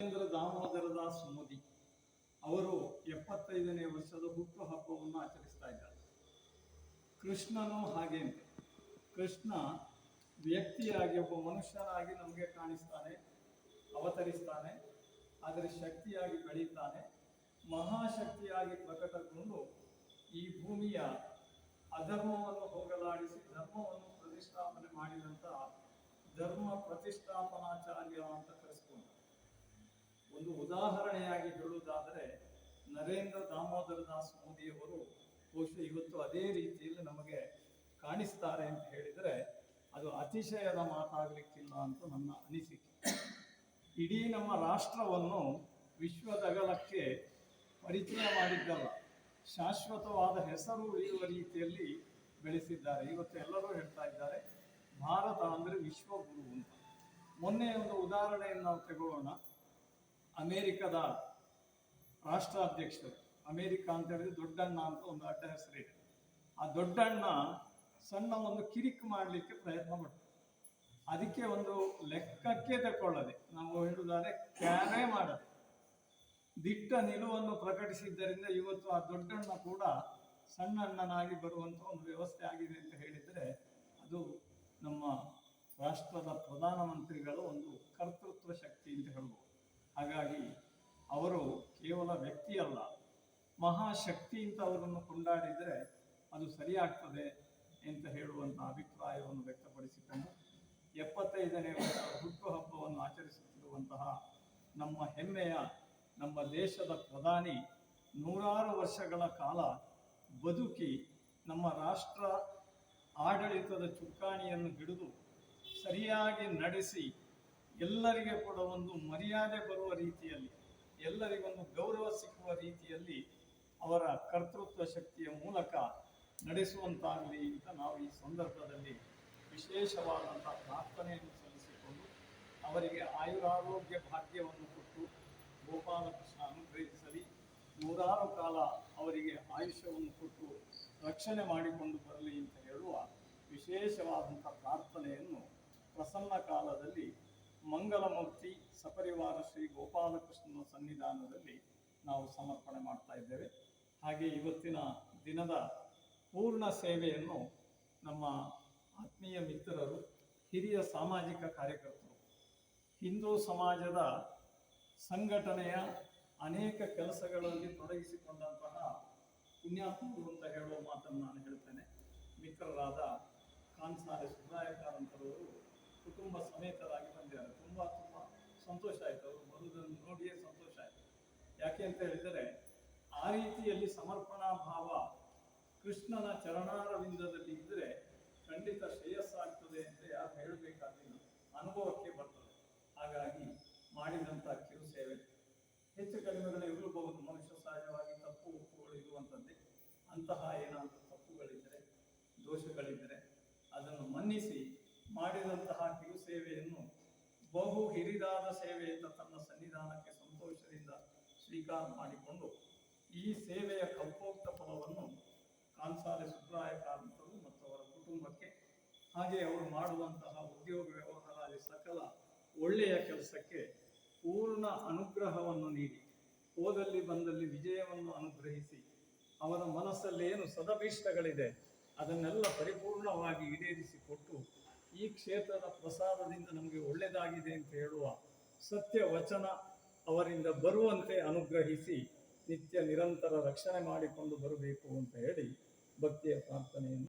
ನರೇಂದ್ರ ದಾಮೋದರ ದಾಸ್ ಮೋದಿ ಅವರು ಎಪ್ಪತ್ತೈದನೇ ವರ್ಷದ ಹುಟ್ಟು ಹಬ್ಬವನ್ನು ಆಚರಿಸ್ತಾ ಇದ್ದಾರೆ. ಕೃಷ್ಣನು ಹಾಗೆ. ಕೃಷ್ಣ ವ್ಯಕ್ತಿಯಾಗಿ, ಒಬ್ಬ ಮನುಷ್ಯನಾಗಿ ನಮಗೆ ಕಾಣಿಸ್ತಾನೆ, ಅವತರಿಸ್ತಾನೆ, ಆದರೆ ಶಕ್ತಿಯಾಗಿ ಬೆಳೀತಾನೆ, ಮಹಾಶಕ್ತಿಯಾಗಿ ಪ್ರಕಟಗೊಂಡು ಈ ಭೂಮಿಯ ಅಧರ್ಮವನ್ನು ಹೋಗಲಾಡಿಸಿ, ಧರ್ಮವನ್ನು ಪ್ರತಿಷ್ಠಾಪನೆ ಮಾಡಿದಂತ ಧರ್ಮ ಪ್ರತಿಷ್ಠಾಪನಾಚಾರ್ಯ ಅಂತ ಕರೆಸ್ಕೊಂಡು ಒಂದು ಉದಾಹರಣೆಯಾಗಿ ಹೇಳುವುದಾದರೆ, ನರೇಂದ್ರ ದಾಮೋದರ ದಾಸ್ ಮೋದಿಯವರು ಬಹುಶಃ ಇವತ್ತು ಅದೇ ರೀತಿಯಲ್ಲಿ ನಮಗೆ ಕಾಣಿಸ್ತಾರೆ ಅಂತ ಹೇಳಿದರೆ, ಅದು ಅತಿಶಯದ ಮಾತಾಗಲಿಕ್ಕಿಲ್ಲ ಅಂತ ನನ್ನ ಅನಿಸಿಕೆ. ಇಡೀ ನಮ್ಮ ರಾಷ್ಟ್ರವನ್ನು ವಿಶ್ವದಗಲಕ್ಕೆ ಪರಿಚಯ ಮಾಡಿದ್ದಲ್ಲ, ಶಾಶ್ವತವಾದ ಹೆಸರು ಉಳಿಯುವ ರೀತಿಯಲ್ಲಿ ಬೆಳೆಸಿದ್ದಾರೆ. ಇವತ್ತು ಎಲ್ಲರೂ ಹೇಳ್ತಾ ಇದ್ದಾರೆ, ಭಾರತ ಅಂದರೆ ವಿಶ್ವಗುರು ಅಂತ. ಮೊನ್ನೆ ಒಂದು ಉದಾಹರಣೆಯನ್ನು ನಾವು ತಗೊಳ್ಳೋಣ. ಅಮೇರಿಕದ ರಾಷ್ಟ್ರಾಧ್ಯಕ್ಷರು. ಅಮೇರಿಕ ಅಂತ ಹೇಳಿದ್ರೆ ದೊಡ್ಡಣ್ಣ ಅಂತ ಒಂದು ಅಡ್ಡ ಹೆಸರಿದೆ. ಆ ದೊಡ್ಡಣ್ಣ ಸಣ್ಣ ಒಂದು ಕಿರಿಕ್ ಮಾಡಲಿಕ್ಕೆ ಪ್ರಯತ್ನ ಪಟ್ಟರು ಅದಕ್ಕೆ ಒಂದು ಲೆಕ್ಕಕ್ಕೆ ತಕ್ಕೊಳ್ಳದೆ ನಾವು ಹೇಳುವುದಾದ್ರೆ ಕ್ಯಾರೇ ಮಾಡದೆ. ದಿಟ್ಟ ನಿಲುವನ್ನು ಪ್ರಕಟಿಸಿದ್ದರಿಂದ ಇವತ್ತು ಆ ದೊಡ್ಡಣ್ಣ ಕೂಡ ಸಣ್ಣಣ್ಣನಾಗಿ ಬರುವಂತ ಒಂದು ವ್ಯವಸ್ಥೆ ಆಗಿದೆ ಅಂತ ಹೇಳಿದರೆ ಅದು ನಮ್ಮ ರಾಷ್ಟ್ರದ ಪ್ರಧಾನಮಂತ್ರಿಗಳ ಒಂದು ಕರ್ತೃತ್ವ ಶಕ್ತಿ ಅಂತ ಹೇಳ್ಬೋದು. ಹಾಗಾಗಿ ಅವರು ಕೇವಲ ವ್ಯಕ್ತಿಯಲ್ಲ ಮಹಾಶಕ್ತಿ ಅಂತ ಅವರನ್ನು ಕೊಂಡಾಡಿದರೆ ಅದು ಸರಿಯಾಗ್ತದೆ ಅಂತ ಹೇಳುವಂಥ ಅಭಿಪ್ರಾಯವನ್ನು ವ್ಯಕ್ತಪಡಿಸಿಕೊಂಡು ಎಪ್ಪತ್ತೈದನೇ ವರ್ಷ ಹುಟ್ಟುಹಬ್ಬವನ್ನು ಆಚರಿಸುತ್ತಿರುವಂತಹ ನಮ್ಮ ಹೆಮ್ಮೆಯ, ನಮ್ಮ ದೇಶದ ಪ್ರಧಾನಿ ನೂರಾರು ವರ್ಷಗಳ ಕಾಲ ಬದುಕಿ ನಮ್ಮ ರಾಷ್ಟ್ರ ಆಡಳಿತದ ಚುಕ್ಕಾಣಿಯನ್ನು ಹಿಡಿದು ಸರಿಯಾಗಿ ನಡೆಸಿ ಎಲ್ಲರಿಗೆ ಕೂಡ ಒಂದು ಮರ್ಯಾದೆ ಬರುವ ರೀತಿಯಲ್ಲಿ, ಎಲ್ಲರಿಗೊಂದು ಗೌರವ ಸಿಕ್ಕುವ ರೀತಿಯಲ್ಲಿ ಅವರ ಕರ್ತೃತ್ವ ಶಕ್ತಿಯ ಮೂಲಕ ನಡೆಸುವಂತಾಗಲಿ ಅಂತ ನಾವು ಈ ಸಂದರ್ಭದಲ್ಲಿ ವಿಶೇಷವಾದಂಥ ಪ್ರಾರ್ಥನೆಯನ್ನು ಸಲ್ಲಿಸಿಕೊಂಡು ಅವರಿಗೆ ಆಯುರಾರೋಗ್ಯ ಭಾಗ್ಯವನ್ನು ಕೊಟ್ಟು ಗೋಪಾಲಕೃಷ್ಣ ಅನುಗ್ರಹಿಸಲಿ. ನೂರಾರು ಕಾಲ ಅವರಿಗೆ ಆಯುಷ್ಯವನ್ನು ಕೊಟ್ಟು ರಕ್ಷಣೆ ಮಾಡಿಕೊಂಡು ಬರಲಿ ಅಂತ ಹೇಳುವ ವಿಶೇಷವಾದಂಥ ಪ್ರಾರ್ಥನೆಯನ್ನು ಪ್ರಸನ್ನ ಕಾಲದಲ್ಲಿ ಮಂಗಲಮೂರ್ತಿ ಸಪರಿವಾರ ಶ್ರೀ ಗೋಪಾಲಕೃಷ್ಣನ ಸನ್ನಿಧಾನದಲ್ಲಿ ನಾವು ಸಮರ್ಪಣೆ ಮಾಡ್ತಾ ಇದ್ದೇವೆ. ಹಾಗೆ ಇವತ್ತಿನ ದಿನದ ಪೂರ್ಣ ಸೇವೆಯನ್ನು ನಮ್ಮ ಆತ್ಮೀಯ ಮಿತ್ರರು, ಹಿರಿಯ ಸಾಮಾಜಿಕ ಕಾರ್ಯಕರ್ತರು, ಹಿಂದೂ ಸಮಾಜದ ಸಂಘಟನೆಯ ಅನೇಕ ಕೆಲಸಗಳಲ್ಲಿ ತೊಡಗಿಸಿಕೊಂಡಂತಹ ಪುಣ್ಯಾತ್ಮರು ಅಂತ ಹೇಳುವ ಮಾತನ್ನು ನಾನು ಹೇಳ್ತೇನೆ. ಮಿತ್ರರಾದ ಕಾನ್ಸಾರೆ ಸುಬ್ರಾಯಕಾರಂತರವರು ಕುಟುಂಬ ಸಮೇತರಾಗಿ ಬಂದಿದ್ದಾರೆ. ತುಂಬ ತುಂಬ ಸಂತೋಷ ಆಯಿತು. ಅವರು ಬರುವುದನ್ನು ನೋಡಿಯೇ ಸಂತೋಷ ಆಯಿತು. ಯಾಕೆ ಅಂತ ಹೇಳಿದರೆ, ಆ ರೀತಿಯಲ್ಲಿ ಸಮರ್ಪಣಾ ಭಾವ ಕೃಷ್ಣನ ಚರಣಾರವಿಂದದಲ್ಲಿ ಇದ್ದರೆ ಖಂಡಿತ ಶ್ರೇಯಸ್ಸಾಗ್ತದೆ ಅಂತ ಯಾರು ಹೇಳಬೇಕಾಗಿಲ್ಲ ಅನುಭವಕ್ಕೆ ಬರ್ತದೆ. ಹಾಗಾಗಿ ಮಾಡಿದಂಥ ಕಿರು ಸೇವೆ. ಹೆಚ್ಚು ಕಡಿಮೆಗಳು ಇರಲೂಬಹುದು ಮನುಷ್ಯ ಸಹಜವಾಗಿ ತಪ್ಪು ಒಪ್ಪುಗಳು ಇರುವಂಥದ್ದೇ. ಅಂತಹ ಏನಾದರೂ ಬಹು ಹಿರಿದಾದ ಸೇವೆಯಿಂದ ತನ್ನ ಸನ್ನಿಧಾನಕ್ಕೆ ಸಂತೋಷದಿಂದ ಸ್ವೀಕಾರ ಮಾಡಿಕೊಂಡು ಈ ಸೇವೆಯ ಕಲ್ಪೋಕ್ತ ಫಲವನ್ನು ಕಾನ್ಸಾಲೆ ಸುಬ್ರಾಯ ಕಾರ್ಮಿಕರು ಮತ್ತು ಅವರ ಕುಟುಂಬಕ್ಕೆ ಹಾಗೆ ಅವರು ಮಾಡುವಂತಹ ಉದ್ಯೋಗ ವ್ಯವಹಾರಾದಿ ಸಕಲ ಒಳ್ಳೆಯ ಕೆಲಸಕ್ಕೆ ಪೂರ್ಣ ಅನುಗ್ರಹವನ್ನು ನೀಡಿ. ಹೋದಲ್ಲಿ ಬಂದಲ್ಲಿ ವಿಜಯವನ್ನು ಅನುಗ್ರಹಿಸಿ ಅವರ ಮನಸ್ಸಲ್ಲೇನು ಸದಭೀಷ್ಟಗಳಿದೆ ಅದನ್ನೆಲ್ಲ ಪರಿಪೂರ್ಣವಾಗಿ ಈಡೇರಿಸಿಕೊಟ್ಟು ಈ ಕ್ಷೇತ್ರದ ಪ್ರಸಾದದಿಂದ ನಮಗೆ ಒಳ್ಳೆಯದಾಗಿದೆ ಅಂತ ಹೇಳುವ ಸತ್ಯ ವಚನ ಅವರಿಂದ ಬರುವಂತೆ ಅನುಗ್ರಹಿಸಿ ನಿತ್ಯ ನಿರಂತರ ರಕ್ಷಣೆ ಮಾಡಿಕೊಂಡು ಬರಬೇಕು ಅಂತ ಹೇಳಿ ಭಕ್ತಿಯ ಪ್ರಾರ್ಥನೆಯನ್ನು